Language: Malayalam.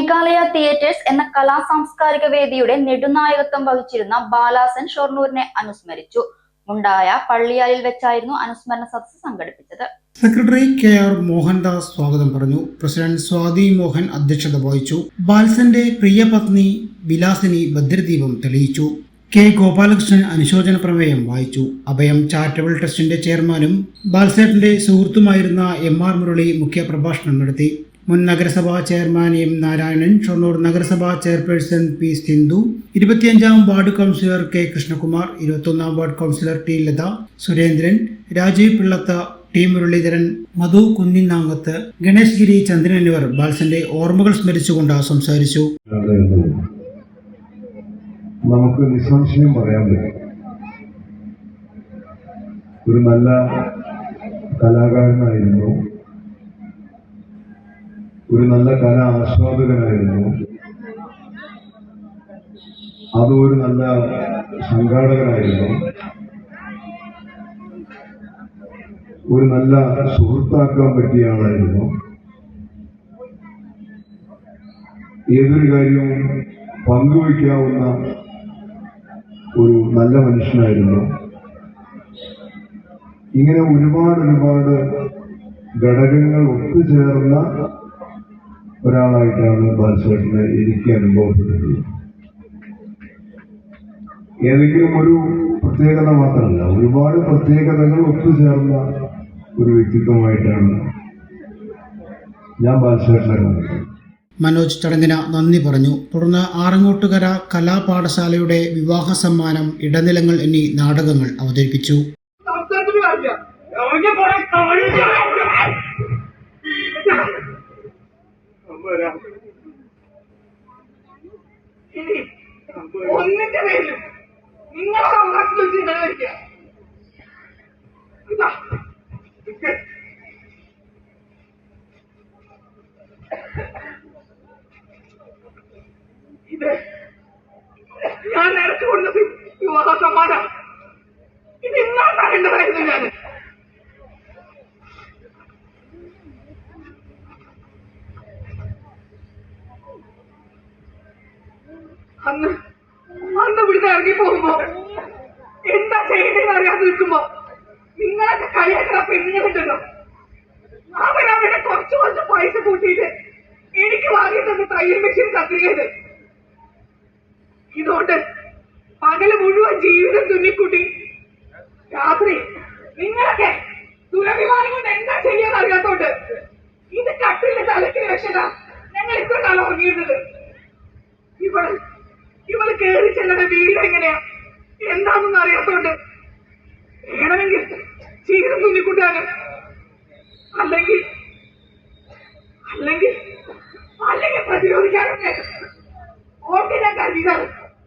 മേഘാലയ തിയേറ്റേഴ്സ് എന്ന കലാ സാംസ്കാരിക വേദിയുടെ നെടുനായകത്വം വഹിച്ചിരുന്ന ബാലാസൻ ഷൊർണൂരിനെ അനുസ്മരിച്ചു. മുണ്ടായ പള്ളിയാലിൽ വെച്ചായിരുന്നു അനുസ്മരണ സദസ് സംഘടിപ്പിച്ചത്. സെക്രട്ടറി കെ ആർ മോഹൻദാസ് സ്വാഗതം പറഞ്ഞു. പ്രസിഡന്റ് സ്വാതി മോഹൻ അധ്യക്ഷത വഹിച്ചു. ബാൽസന്റെ പ്രിയപത്നി വിലാസിനി ഭദ്രദീപം തെളിയിച്ചു. കെ ഗോപാലകൃഷ്ണൻ അനുശോചന പ്രമേയം വായിച്ചു. അഭയം ചാരിറ്റബിൾ ട്രസ്റ്റിന്റെ ചെയർമാനും ബാൽസേട്ടിന്റെ സുഹൃത്തുമായിരുന്ന എം ആർ മുരളി മുഖ്യപ്രഭാഷണം നടത്തി. മുൻ നഗരസഭാ ചെയർമാൻ എം നാരായണൻ ഷൊർണൂർ നഗരസഭാ ചെയർപേഴ്സൺ പി സിന്ധു ഇരുപത്തിയഞ്ചാം വാർഡ് കൗൺസിലർ കെ കൃഷ്ണകുമാർ ഇരുപത്തൊന്നാം ward councillor T Latha Surendran Rajeev പിള്ളത്ത T Muraleedharan Madhu കുഞ്ഞിനാങ്ങത്ത് ഗണേഷ് ഗിരി ചന്ദ്രൻ എന്നിവർ ബാൽസന്റെ ഓർമ്മകൾ സ്മരിച്ചുകൊണ്ട് സംസാരിച്ചു. നമുക്ക് നിസ്സംശയം പറയാൻ പറ്റും. ഒരു നല്ല കലാകാരനായിരുന്നു. ഒരു നല്ല കല ആസ്വാദകനായിരുന്നു. അതും ഒരു നല്ല സംഘാടകനായിരുന്നു. ഒരു നല്ല സുഹൃത്താക്കാൻ പറ്റിയ ആളായിരുന്നു. ഏതൊരു കാര്യവും പങ്കുവയ്ക്കാവുന്ന ഒരു നല്ല മനുഷ്യനായിരുന്നു. ഇങ്ങനെ ഒരുപാട് ഒരുപാട് ഘടകങ്ങൾ ഒത്തുചേർന്ന ഒരാളായിട്ടാണ് ബാലചേട്ടന് എനിക്ക് അനുഭവപ്പെട്ടിട്ടുള്ളത്. ഏതെങ്കിലും ഒരു പ്രത്യേകത മാത്രമല്ല ഒരുപാട് പ്രത്യേകതകൾ ഒത്തുചേർന്ന ഒരു വ്യക്തിത്വമായിട്ടാണ് ഞാൻ ബാലചേട്ടനെ കണ്ടത് മനോജ് ചടങ്ങിന് നന്ദി പറഞ്ഞു. തുടർന്ന് ആറങ്ങോട്ടുകര കലാപാഠശാലയുടെ വിവാഹ സമ്മാനം ഇടനിലങ്ങൾ എന്നീ നാടകങ്ങൾ അവതരിപ്പിച്ചു. ഇനി ഒന്നിന്റെ പേരിലും നിങ്ങളുടെ ചിന്തകരിക്കുക ഇതാ. ഞാൻ നേരത്തെ കൊടുത്തത് വിവാഹ സമ്മാനം ഇത് ഇന്നാണ് തരേണ്ടതായിരുന്നു ഞാൻ അന്ന് അന്ന് ഇവിടുന്ന് ഇറങ്ങി പോകുമ്പോ എന്താ ചെയ്യേണ്ടതെന്ന് അറിയാതെ നിൽക്കുമ്പോ നിങ്ങളൊക്കെ കളിയാക്കുന്ന പെണ്ണുങ്ങളുണ്ടല്ലോ അവരവരുടെ കുറച്ച് കുറച്ച് പൈസ കൂട്ടിയിട്ട് എനിക്ക് വാങ്ങി തന്ന തയ്യൽ മെഷീൻ കത്തിരിയത് ഇതുകൊണ്ട് പകൽ മുഴുവൻ ജീവിതം തുന്നിക്കൂട്ടി. രാത്രി നിങ്ങളൊക്കെ ദുരഭിമാനം കൊണ്ട് എന്താ ചെയ്യാൻ അറിയാത്തോണ്ട് ഇത് കട്ടിന്റെ തലക്കിന് വെച്ചതാ ഞങ്ങൾ ഇത്ര കാലം ഉറങ്ങിയിരുന്നത്. ഇവൾ ഇവൾ കേറി ചെല്ലുന്ന വീട് എങ്ങനെയാ? എന്താണെന്ന് അറിയാത്തോണ്ട്. വേണമെങ്കിൽ ചീരം തുന്നിക്കൂട്ടാന് അല്ലെങ്കിൽ അല്ലെങ്കിൽ അല്ലെങ്കിൽ പ്രതിരോധിക്കാനൊക്കെ ഓട്ടിനെ കരുതിയതാണ്